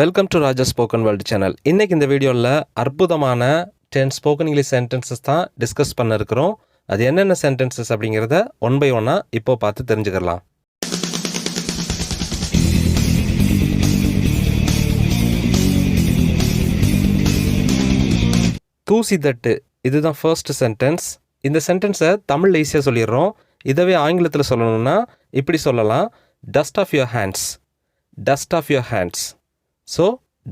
Welcome to Raja spoken world channel இன்றைக்கி இந்த வீடியோவில் அற்புதமான டென் ஸ்போக்கன் இங்கிலீஷ் சென்டென்சஸ் தான் டிஸ்கஸ் பண்ண இருக்கிறோம் அது என்னென்ன சென்டென்சஸ் அப்படிங்கிறத ஒன் பை ஒன்னாக இப்போ பார்த்து தெரிஞ்சுக்கலாம். தூசி தட்டு இதுதான் ஃபர்ஸ்ட் சென்டென்ஸ் இந்த சென்டென்ஸை தமிழ் ஈஸியாக சொல்லிடுறோம். இதவே ஆங்கிலத்தில் சொல்லணும்னா இப்படி சொல்லலாம். Dust off your hands dust off your hands so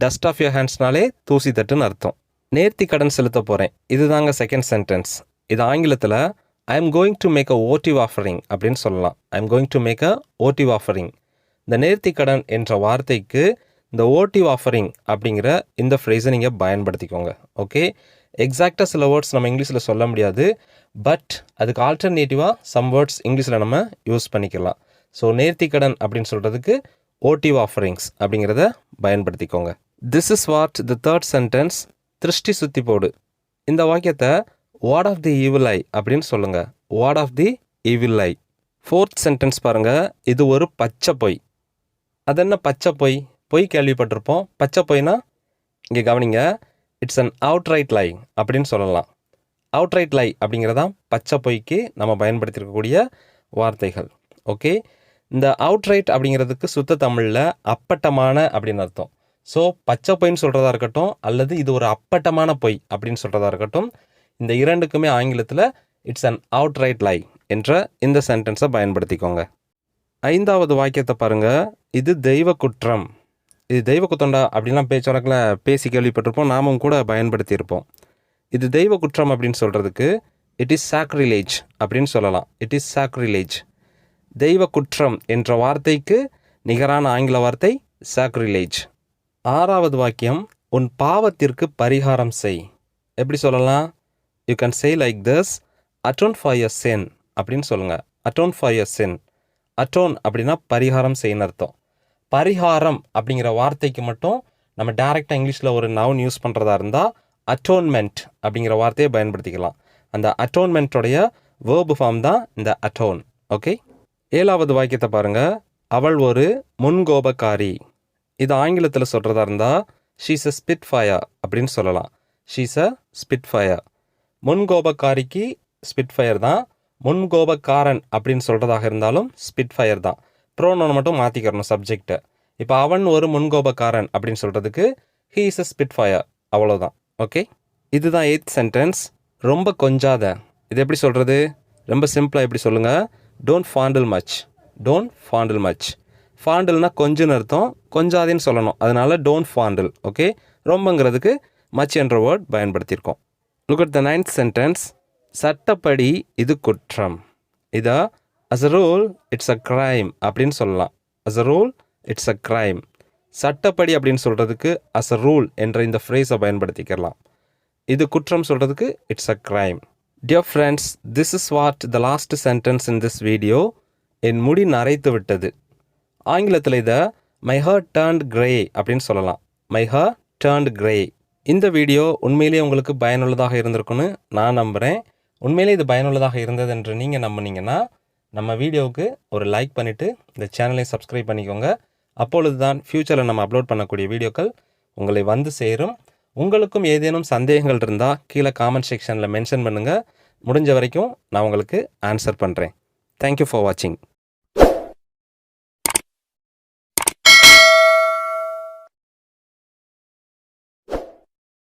dust off your ஹேண்ட்ஸ்னாலே தூசி தட்டுன்னு அர்த்தம். நேர்த்தி கடன் செலுத்த போகிறேன் இதுதாங்க செகண்ட் சென்டென்ஸ் இது ஆங்கிலத்தில் I am going to make a votive offering அப்படின்னு சொல்லலாம். I am going to make a votive offering இந்த நேர்த்தி கடன் என்ற வார்த்தைக்கு இந்த ஓட்டிவ் ஆஃபரிங் அப்படிங்கிற இந்த ஃப்ரேஸை நீங்கள் பயன்படுத்திக்கோங்க. ஓகே எக்ஸாக்டாக சில வேர்ட்ஸ் நம்ம இங்கிலீஷில் சொல்ல முடியாது. பட் அதுக்கு ஆல்டர்னேட்டிவாக சம் வேர்ட்ஸ் இங்கிலீஷில் நம்ம யூஸ் பண்ணிக்கலாம். ஸோ நேர்த்தி கடன் அப்படின்னு சொல்கிறதுக்கு ஓடிவ் ஆஃபரிங்ஸ் அப்படிங்கிறத பயன்படுத்திக்கோங்க. This is what the third sentence திருஷ்டி சுத்தி போடு. இந்த வாக்கியத்தை ward off the evil eye அப்படின்னு சொல்லுங்கள் ward off the evil eye fourth sentence பாருங்கள் இது ஒரு பச்சை பொய். அது என்ன பச்சை பொய்? பொய் கேள்விப்பட்டிருப்போம். பச்சை பொய்னா இங்கே கவனிங்க it's an outright lie அப்படின்னு சொல்லலாம். அவுட் ரைட் லை அப்படிங்கிறதான் பச்சை பொய்க்கு நம்ம பயன்படுத்தியிருக்கக்கூடிய வார்த்தைகள். ஓகே இந்த அவுட்ரைட் அப்படிங்கிறதுக்கு சுத்த தமிழில் அப்பட்டமான அப்படின்னு அர்த்தம். ஸோ பச்சை பொய்ன்னு சொல்கிறதா இருக்கட்டும் அல்லது இது ஒரு அப்பட்டமான பொய் அப்படின்னு சொல்கிறதா இருக்கட்டும் இந்த இரண்டுக்குமே ஆங்கிலத்தில் இட்ஸ் அன் அவுட்ரைட் லை என்ற இந்த சென்டென்ஸை பயன்படுத்திக்கோங்க. ஐந்தாவது வாக்கியத்தை பாருங்கள் இது தெய்வ குற்றம். இது தெய்வ குத்தண்டா அப்படின்லாம் பேச்சுவழக்கில் பேசி கேள்விப்பட்டிருப்போம் நாமும் கூட பயன்படுத்தியிருப்போம். இது தெய்வ குற்றம் அப்படின்னு சொல்கிறதுக்கு இட் இஸ் சாக்ரிலேஜ் அப்படின்னு சொல்லலாம். இட் இஸ் சாக்ரிலேஜ் தெய்வ குற்றம் என்ற வார்த்தைக்கு நிகரான ஆங்கில வார்த்தை சாக்ரிலேஜ் ஆறாவது வாக்கியம் உன் பாவத்திற்கு பரிகாரம் செய். எப்படி சொல்லலாம்? You can say like this atone for your sin அப்படின்னு சொல்லுங்கள் atone for your sin atone அப்படின்னா பரிகாரம் செய்யணும் அர்த்தம். பரிகாரம் அப்படிங்கிற வார்த்தைக்கு மட்டும் நம்ம டேரெக்டாக இங்கிலீஷில் ஒரு நவுன் யூஸ் பண்ணுறதா இருந்தால் அட்டோன்மெண்ட் அப்படிங்கிற வார்த்தையை பயன்படுத்திக்கலாம். அந்த அட்டோன்மெண்ட்டோடைய வேர்பு ஃபார்ம் தான் இந்த அட்டோன் ஓகே ஏழாவது வாக்கியத்தை பாருங்கள் அவள் ஒரு முன்கோபக்காரி. இது ஆங்கிலத்தில் சொல்கிறதா இருந்தால் ஷீஸ் அ ஸ்பிட் ஃபயர் அப்படின்னு சொல்லலாம். ஷீஸ் அ ஸ்பிட் ஃபயர் முன்கோபக்காரிக்கு ஸ்பிட் ஃபயர் தான். முன்கோபக்காரன் அப்படின்னு சொல்கிறதாக இருந்தாலும் ஸ்பிட் ஃபயர் தான் ப்ரோனோனை மட்டும் மாற்றிக்கிறணும் சப்ஜெக்டை இப்போ அவன் ஒரு முன்கோபக்காரன் அப்படின்னு சொல்கிறதுக்கு he is a spitfire அவ்வளோதான் ஓகே இதுதான் எயித் சென்டென்ஸ் ரொம்ப கொஞ்சாத. இது எப்படி சொல்கிறது ரொம்ப சிம்பிளாக எப்படி சொல்லுங்கள் don't fondle much don't fondle much ஃபாண்டில்னால் கொஞ்சம்னு அர்த்தம். கொஞ்சாதேன்னு சொல்லணும். அதனால டோன்ட் ஃபாண்டில் ஓகே ரொம்பங்கிறதுக்கு மச் என்ற word பயன்படுத்தியிருக்கோம். Look at the ninth sentence சட்டப்படி இது குற்றம். இதா? As a rule it's a crime அப்படின்னு சொல்லலாம். As a rule it's a crime சட்டப்படி அப்படின்னு சொல்கிறதுக்கு அஸ் அ ரூல் என்ற இந்த ஃப்ரேஸை பயன்படுத்திக்கலாம். இது குற்றம் சொல்கிறதுக்கு it's a crime dear friends this is what the last sentence in this video என் முடி நரைத்து விட்டது. ஆங்கிலத்தில் இதை மை ஹர் டேர்ன்ட் கிரே அப்படின்னு சொல்லலாம். மை ஹர் டேர்ன்ட் கிரே இந்த வீடியோ உண்மையிலேயே உங்களுக்கு பயனுள்ளதாக இருந்திருக்குன்னு நான் நம்புகிறேன் உண்மையிலே இது பயனுள்ளதாக இருந்தது என்று நீங்கள் நம்புனீங்கன்னா நம்ம வீடியோவுக்கு ஒரு லைக் பண்ணிவிட்டு இந்த சேனலை சப்ஸ்கிரைப் பண்ணிக்கோங்க. அப்பொழுது தான் ஃப்யூச்சரில் நம்ம அப்லோட் பண்ணக்கூடிய வீடியோக்கள் உங்களை வந்து சேரும். உங்களுக்கும் ஏதேனும் சந்தேகங்கள் இருந்தால் கீழே காமெண்ட் செக்ஷனில் மென்ஷன் பண்ணுங்கள் முடிஞ்ச வரைக்கும் நான் உங்களுக்கு ஆன்சர் பண்ணுறேன் தேங்க்யூ ஃபார் வாட்சிங்